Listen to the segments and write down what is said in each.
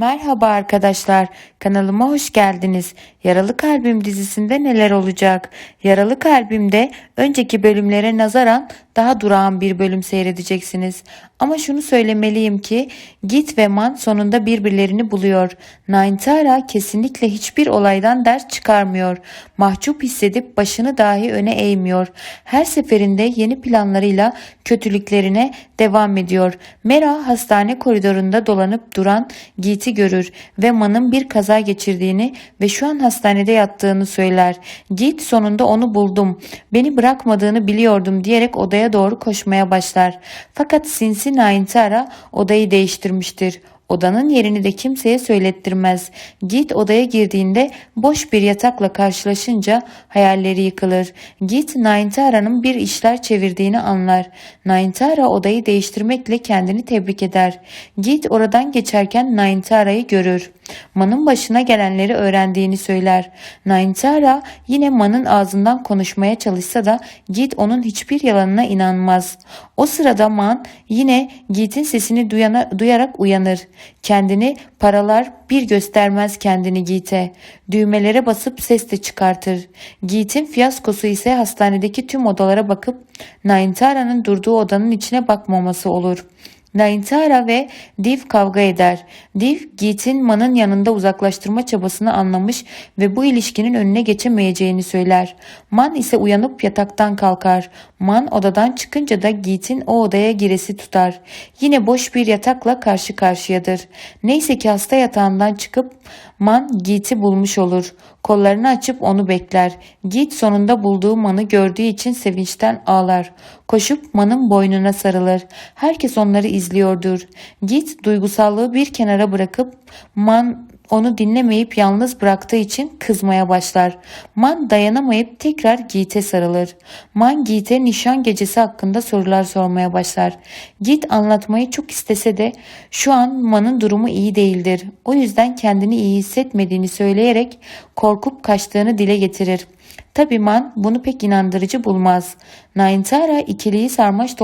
Merhaba arkadaşlar, kanalıma hoş geldiniz. Yaralı Kalbim dizisinde neler olacak? Yaralı Kalbim'de önceki bölümlere nazaran daha durağan bir bölüm seyredeceksiniz. Ama şunu söylemeliyim ki Git ve Man sonunda birbirlerini buluyor. Nayntara kesinlikle hiçbir olaydan ders çıkarmıyor. Mahcup hissedip başını dahi öne eğmiyor. Her seferinde yeni planlarıyla kötülüklerine devam ediyor. Mera hastane koridorunda dolanıp duran Git'i görür ve Man'ın bir kaza geçirdiğini ve şu an hastanede yattığını söyler. Git sonunda onu buldum. Beni bırakmadığını biliyordum diyerek odaya doğru koşmaya başlar. Fakat sinsi Nayntara odayı değiştirmiştir. Odanın yerini de kimseye söylettirmez. Git odaya girdiğinde boş bir yatakla karşılaşınca hayalleri yıkılır. Git Naintara'nın bir işler çevirdiğini anlar. Naintara odayı değiştirmekle kendini tebrik eder. Git oradan geçerken Naintara'yı görür. Man'ın başına gelenleri öğrendiğini söyler. Naintara yine Man'ın ağzından konuşmaya çalışsa da Git onun hiçbir yalanına inanmaz. O sırada Man yine Git'in sesini duyana, duyarak uyanır. Kendini paralar bir göstermez kendini Git'e. Düğmelere basıp ses de çıkartır. Git'in fiyaskosu ise hastanedeki tüm odalara bakıp Naintara'nın durduğu odanın içine bakmaması olur. Naintara ve Div kavga eder. Div, Git'in Man'ın yanında uzaklaştırma çabasını anlamış ve bu ilişkinin önüne geçemeyeceğini söyler. Man ise uyanıp yataktan kalkar. Man odadan çıkınca da Git'in o odaya giresi tutar. Yine boş bir yatakla karşı karşıyadır. Neyse ki hasta yatağından çıkıp Man Git'i bulmuş olur. Kollarını açıp onu bekler. Git sonunda bulduğu Man'ı gördüğü için sevinçten ağlar. Koşup Man'ın boynuna sarılır. Herkes onları izliyordur. Git duygusallığı bir kenara bırakıp Man onu dinlemeyip yalnız bıraktığı için kızmaya başlar. Man dayanamayıp tekrar Git'e sarılır. Man Git'e nişan gecesi hakkında sorular sormaya başlar. Git anlatmayı çok istese de şu an Man'ın durumu iyi değildir. O yüzden kendini iyi hissetmediğini söyleyerek korkup kaçtığını dile getirir. Tabi Man bunu pek inandırıcı bulmaz. Naintara ikiliyi sarmaş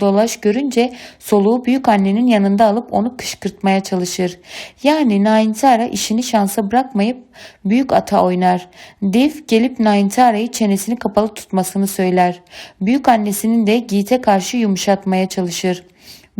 dolaş görünce soluğu büyük annenin yanında alıp onu kışkırtmaya çalışır. Yani Naintara işini şansa bırakmayıp büyük ata oynar. Div gelip Naintara'yı çenesini kapalı tutmasını söyler. Büyük annesinin de Git'e karşı yumuşatmaya çalışır.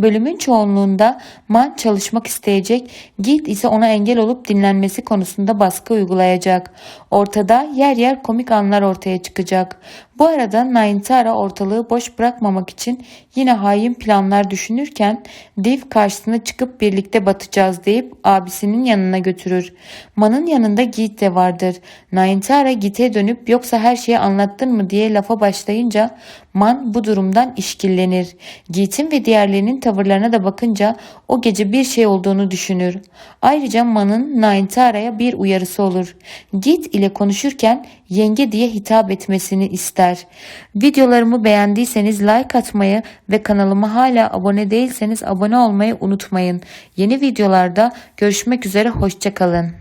Bölümün çoğunluğunda Man çalışmak isteyecek, Git ise ona engel olup dinlenmesi konusunda baskı uygulayacak. Ortada yer yer komik anlar ortaya çıkacak. Bu arada Naintara ortalığı boş bırakmamak için yine hain planlar düşünürken Div karşısına çıkıp birlikte batacağız deyip abisinin yanına götürür. Man'ın yanında Git de vardır. Naintara Git'e dönüp yoksa her şeyi anlattın mı diye lafa başlayınca Man bu durumdan işkillenir. Git'in ve diğerlerinin tavırlarına da bakınca o gece bir şey olduğunu düşünür. Ayrıca Man'ın Naintara'ya bir uyarısı olur. Git ile konuşurken yenge diye hitap etmesini ister. Videolarımı beğendiyseniz like atmayı ve kanalıma hala abone değilseniz abone olmayı unutmayın. Yeni videolarda görüşmek üzere hoşçakalın.